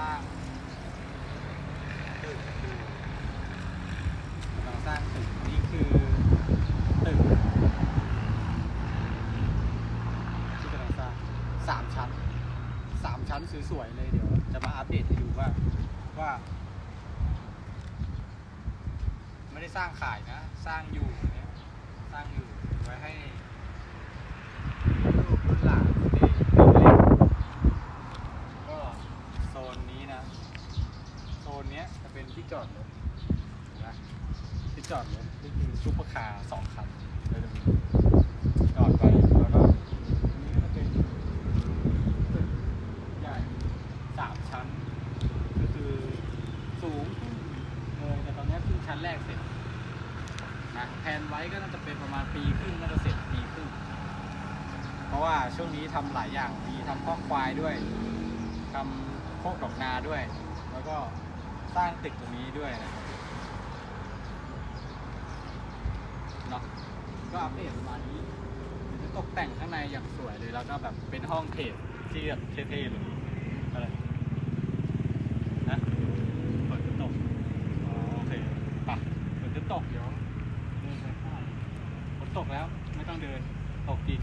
ร้างตึกดูกำลังสร้างตึกนี่คือตึกที่กำลังสร้างสามชั้นสามชั้นสวยๆเลยเดี๋ยว จะมาอัปเดตให้ดูว่าว่า ไม่ได้สร้างขายนะ สร้างอยู่เนี่ยสร้างอยู่ นเนี้ยจะเป็นที่จอดรถนไหมที่จอดรถก็คือซุปเปอร์คาร์สองคันก็จะมีจอดไปแล้วก็อันนี้ก็จะเป็นตึกใหญ่สามชั้น ก็คือสูงขึ้นเลยแต่ตอนนี้เพิ่งชั้นแรกเสร็จนะแผนไว้ก็น่าจะเป็นประมาณปีครึ่งน่าจะเสร็จปีครึ่งเพราะว่าช่วงนี้ทำหลายอย่างมีทำข้อควายด้วยทำโคกดอกนาด้วย แล้วก็ สร้างตึกตรงนี้ด้วยนะเนาะก็อัพเดตประมาณนี้เดี๋จะตกแต่งข้างในอย่างสวยเลยแล้วก็แบบเป็นห้องเทสที่แบบเท่ๆเลยนะฝนจะตกโอเคปะฝนจะตกเดี๋ยวเดินไปข้ฝนตกแล้วไม่ต้องเดินตกจริง